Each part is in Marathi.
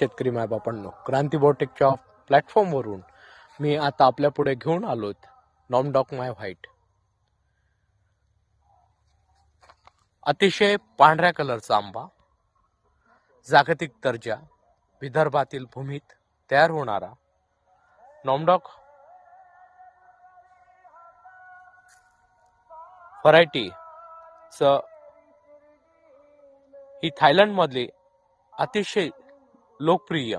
शेतकरी मायबापांनो क्रांती बॉटेकच्या प्लॅटफॉर्मवरून मी आता आपल्या पुढे घेऊन आलोत. नॉमडॉक माय व्हाईट. अतिशय पांढऱ्या कलरचा आंबा जागतिक दर्जा विदर्भातील भूमीत तयार होणारा नॉमडॉक व्हरायटी च ही थायलंडमधली अतिशय लोकप्रिय.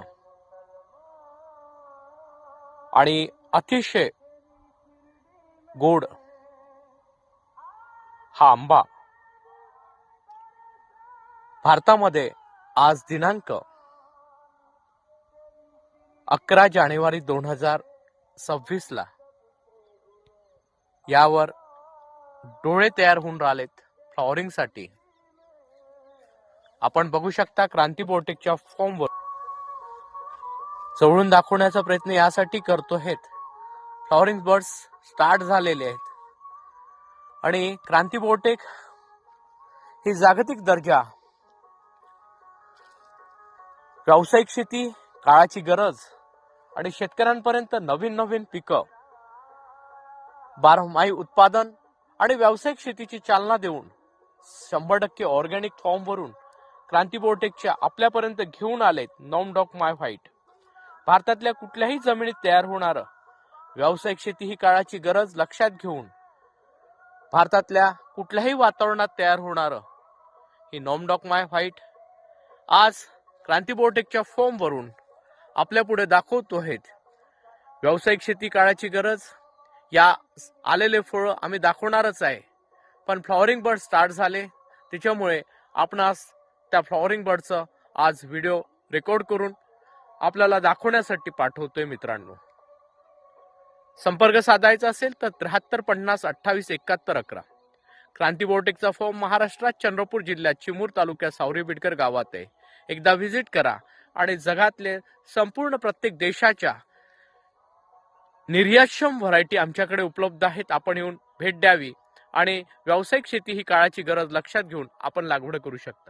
आणि अतिशय गोड हा आंबा भारतामध्ये आज दिनांक अकरा जानेवारी दोन हजार सव्वीस ला यावर डोळे तयार होऊन राहिलेत फ्लॉवरिंगसाठी. आपण बघू शकता क्रांती बोटिकच्या फॉर्मवर जवळून दाखवण्याचा प्रयत्न यासाठी करतो आहेत फ्लॉवरिंग बर्ड्स स्टार्ट झालेले आहेत. आणि क्रांती बोटेक ही जागतिक दर्जा व्यावसायिक शेती काळाची गरज आणि शेतकऱ्यांपर्यंत नवीन नवीन पिकं बारमाही उत्पादन आणि व्यावसायिक शेतीची चालना देऊन शंभर टक्के ऑर्गॅनिक फॉर्मवरून क्रांती बोटेकच्या आपल्यापर्यंत घेऊन आलेत. नॉम डॉक माय व्हाईट. भारतातल्या कुठल्याही जमिनीत तयार होणारं व्यावसायिक शेती ही काळाची गरज लक्षात घेऊन भारतातल्या कुठल्याही वातावरणात तयार होणारं ही नॉमडॉक माय व्हाईट. आज क्रांती बोटेकच्या फॉर्मवरून आपल्या पुढे दाखवतो आहेत व्यावसायिक शेती काळाची गरज या आलेले फळं आम्ही दाखवणारच आहे. पण फ्लॉवरिंग बर्ड स्टार्ट झाले त्याच्यामुळे आपणास त्या फ्लॉवरिंग बर्डचं आज व्हिडिओ रेकॉर्ड करून आपल्याला दाखवण्यासाठी पाठवतोय मित्रांनो. संपर्क साधायचा असेल तर त्र्याहत्तर पन्नास अठ्ठावीस एकाहत्तर अकरा. क्रांती बोटेकचा फॉर्म महाराष्ट्रात चंद्रपूर जिल्ह्यात चिमूर तालुक्यात सावरी बिडकर गावात आहे. एकदा व्हिजिट करा आणि जगातले संपूर्ण प्रत्येक देशाच्या निर्यातक्षम व्हरायटी आमच्याकडे उपलब्ध आहेत. आपण येऊन भेट द्यावी आणि व्यावसायिक शेती ही काळाची गरज लक्षात घेऊन आपण लागवड करू शकता.